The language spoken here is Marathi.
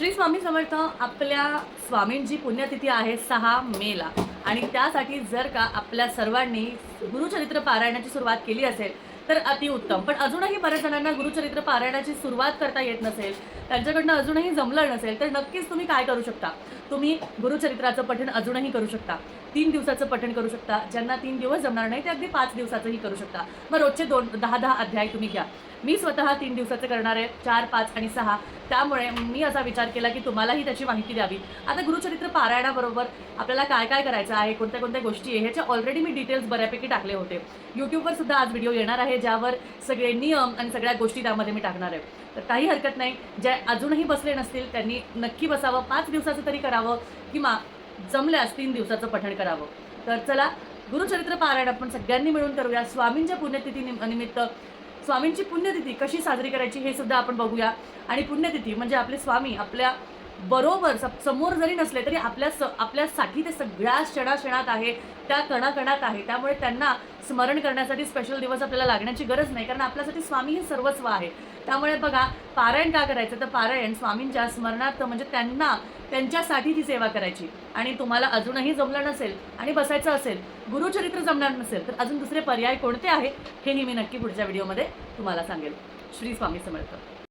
श्री स्वामी समर्थ आपल्या स्वामींची पुण्यतिथी आहे सहा मेला. आणि त्यासाठी जर का आपल्या सर्वांनी गुरुचरित्र पारायणाची सुरुवात केली असेल तर अतिउत्तम पण अजूनही बऱ्याच जणांना गुरुचरित्र पारायणाची सुरुवात करता येत नसेल त्यांच्याकडनं अजूनही जमलं नसेल तर नक्कीच तुम्ही काय करू शकता? तुम्ही गुरुचरित्राचं पठण अजूनही करू शकता. तीन दिवसाचं पठण करू शकता. ज्यांना तीन दिवस जमणार नाही ते अगदी पाच दिवसाचंही करू शकता. मग रोजचे दोन दहा दहा अध्याय तुम्ही घ्या. मी स्वतः तीन दिवसाचं करणार आहे चार पाच आणि सहा. त्यामुळे मी असा विचार केला की तुम्हालाही त्याची माहिती द्यावी. आता गुरुचरित्र पारायणाबरोबर आपल्याला काय काय करायचं आहे कोणत्या कोणत्या गोष्टी आहे ह्याचे ऑलरेडी मी डिटेल्स बऱ्यापैकी टाकले होते. यूट्यूबवर सुद्धा आज व्हिडिओ येणार आहे ज्यावर सगळे नियम आणि सगळ्या गोष्टी त्यामध्ये मी टाकणार आहे. तर काही हरकत नाही. जे अजूनही बसले नसतील त्यांनी नक्की बसावं. पाच दिवसाचं तरी करावं. किंवा जमल्यास तीन दिवसाचं पठण करावं. तर चला गुरुचरित्र पारायण आपण सगळ्यांनी मिळून करूया. स्वामींच्या पुण्यतिथी निमित्त स्वामींची पुण्यतिथी कशी साजरी करायची हे सुद्धा आपण बघूया. आणि पुण्यतिथी म्हणजे आपले स्वामी आपल्या बरोबर स- समोर जरी नसले तरी आपल्या स आपल्यासाठी ते सगळ्या क्षणाक्षणात आहे त्या कणाकणात आहे. त्यामुळे त्यांना स्मरण करण्यासाठी स्पेशल दिवस आपल्याला लागण्याची गरज नाही कारण आपल्यासाठी स्वामी हे सर्वस्व आहे. त्यामुळे बघा पारायण का करायचं? तर पारायण स्वामींच्या स्मरणार्थ म्हणजे त्यांना त्यांच्यासाठी ती सेवा करायची. आणि तुम्हाला अजूनही जमलं नसेल आणि बसायचं असेल गुरुचरित्र जमणार नसेल तर अजून दुसरे पर्याय कोणते आहे? हे मी नक्की पुढच्या व्हिडिओमध्ये तुम्हाला सांगेल. श्री स्वामी समर्थ.